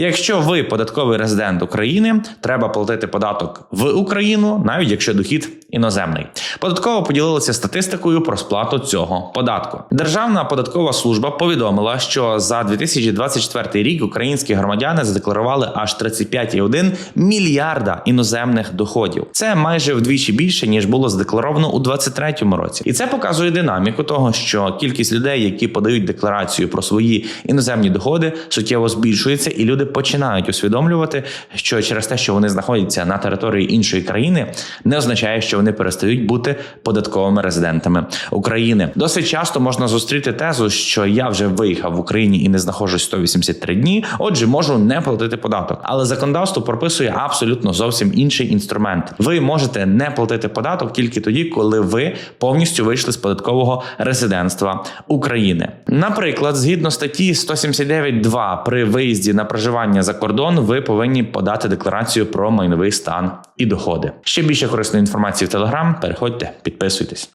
Якщо ви податковий резидент України, треба платити податок в Україну, навіть якщо дохід іноземний. Податково поділилися статистикою про сплату цього податку. Державна податкова служба повідомила, що за 2024 рік українські громадяни задекларували аж 35,1 мільярда іноземних доходів. Це майже вдвічі більше ніж було задекларовано у 2023 році, і це показує динаміку того, що кількість людей, які подають декларацію про свої іноземні доходи, суттєво збільшується, і люди починають усвідомлювати, що через те, що вони знаходяться на території іншої країни, не означає, що вони перестають бути податковими резидентами України. Досить часто можна зустріти тезу, що я вже виїхав в Україні і не знаходжусь 183 дні. Отже, можу не платити податок. Але законодавство прописує абсолютно зовсім інший інструмент. Ви можете не платити податок тільки тоді, коли ви повністю вийшли з податкового резидентства України. Наприклад, згідно статті 179.2 при виїзді на проживання за кордон, ви повинні подати декларацію про майновий стан і доходи. Ще більше корисної інформації в Телеграм. Переходьте, підписуйтесь.